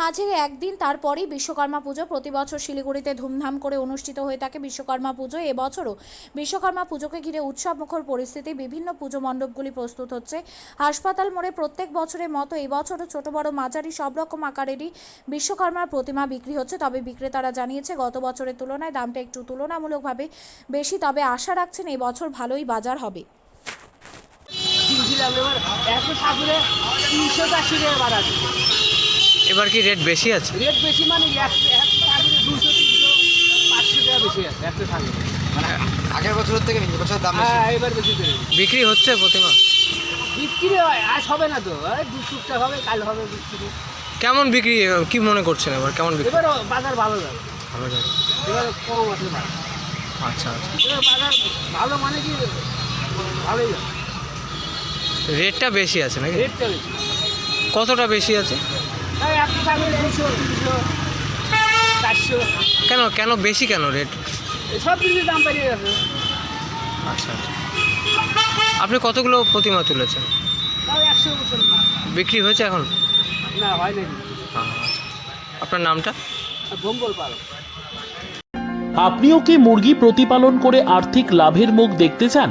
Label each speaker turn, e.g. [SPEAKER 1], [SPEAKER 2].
[SPEAKER 1] মাঝে একদিন তারপরেই বিশ্বকর্মা পুজো। প্রতি বছর শিলিগুড়িতে ধুমধাম করে অনুষ্ঠিত হয়ে থাকে বিশ্বকর্মা পুজো। এবছরও বিশ্বকর্মা পুজোকে ঘিরে উৎসবমুখর পরিস্থিতি, বিভিন্ন পুজো মণ্ডপগুলি প্রস্তুত হচ্ছে। হাসপাতাল মোড়ে প্রত্যেক বছরের মতো এবছরও ছোট বড় মাঝারি সব রকম আকারেরই বিশ্বকর্মার প্রতিমা বিক্রি হচ্ছে। তবে বিক্রেতারা জানিয়েছে, গত বছরের তুলনায় দামটা একটু তুলনামূলকভাবে বেশি, তবে আশা রাখছেন এই বছর ভালোই বাজার হবে।
[SPEAKER 2] ঠাকুরে তিনশো চারশো টাকা বাড়াচ্ছে
[SPEAKER 3] এবার কি রেট বেশি আছে?
[SPEAKER 2] রেট বেশি মানে দুশো তিনশো পাঁচশো টাকা বেশি আছে একশো
[SPEAKER 4] মানে আগের বছরের থেকে বছর দাম
[SPEAKER 2] হ্যাঁ এবার বেশি করে
[SPEAKER 3] বিক্রি হচ্ছে প্রতিমা?
[SPEAKER 2] বিক্রি হয় আজ হবে না তো। দু টুকটা হবে কাল হবে বিক্রি।
[SPEAKER 3] কেমন বিক্রি কি মনে করছেন এবার? কেমন বিক্রি?
[SPEAKER 2] এবার বাজার ভালো যাবে।
[SPEAKER 3] ভালো যাবে।
[SPEAKER 2] এবার কম আছে
[SPEAKER 3] আচ্ছা আচ্ছা।
[SPEAKER 2] এবার বাজার ভালো মানে কি ভালোই যাবে।
[SPEAKER 3] রেটটা বেশি আছে নাকি?
[SPEAKER 2] রেটটা বেশি।
[SPEAKER 3] কতটা বেশি আছে? কেন কেন বেশি কেন রেট
[SPEAKER 2] সব কিছুর দাম গেছে।
[SPEAKER 3] আচ্ছা আচ্ছা। আপনি কতগুলো প্রতিমা তুলেছেন? বিক্রি হয়েছে এখন?
[SPEAKER 2] না হয়।
[SPEAKER 3] আপনার নামটা?
[SPEAKER 2] পাল।
[SPEAKER 5] আপনিও কি মুরগি প্রতিপালন করে আর্থিক লাভের মুখ দেখতে চান?